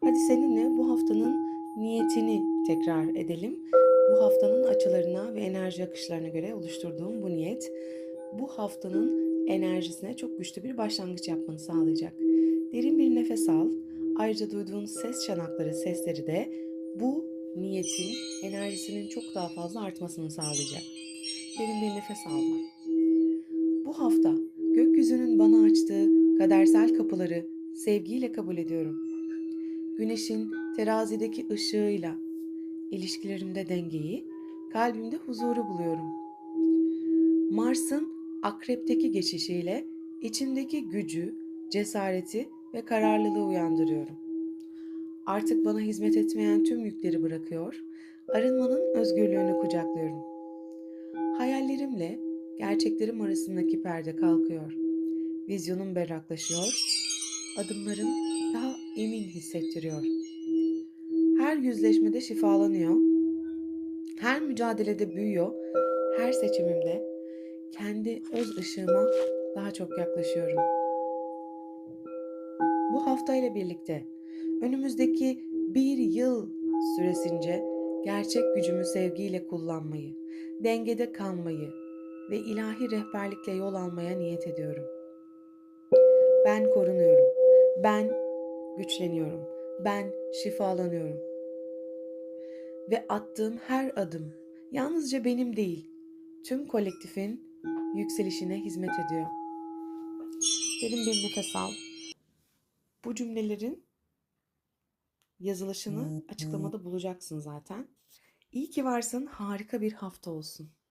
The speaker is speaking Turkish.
Hadi seninle bu haftanın niyetini tekrar edelim. Bu haftanın açılarına ve enerji akışlarına göre oluşturduğum bu niyet bu haftanın enerjisine çok güçlü bir başlangıç yapmanı sağlayacak. Derin bir nefes al. Ayrıca duyduğun ses çanakları, sesleri de bu niyetin enerjisinin çok daha fazla artmasını sağlayacak. Derin bir nefes al. Bu hafta gökyüzünün bana açtığı kadersel kapıları sevgiyle kabul ediyorum. Güneşin terazideki ışığıyla ilişkilerimde dengeyi, kalbimde huzuru buluyorum. Mars'ın akrepteki geçişiyle içimdeki gücü, cesareti ve kararlılığı uyandırıyorum. Artık bana hizmet etmeyen tüm yükleri bırakıyor, arınmanın özgürlüğünü kucaklıyorum. Hayallerimle gerçeklerim arasındaki perde kalkıyor. Vizyonum berraklaşıyor, adımlarım hissettiriyor. Her yüzleşmede şifalanıyor, her mücadelede büyüyor, her seçimimde kendi öz ışığıma daha çok yaklaşıyorum. Bu haftayla birlikte önümüzdeki bir yıl süresince gerçek gücümü sevgiyle kullanmayı, dengede kalmayı ve ilahi rehberlikle yol almaya niyet ediyorum. Ben korunuyorum. Ben güçleniyorum. Ben şifalanıyorum. Ve attığım her adım yalnızca benim değil, tüm kolektifin yükselişine hizmet ediyor. Derin bir nefes al. Bu cümlelerin yazılışını açıklamada bulacaksın zaten. İyi ki varsın. Harika bir hafta olsun.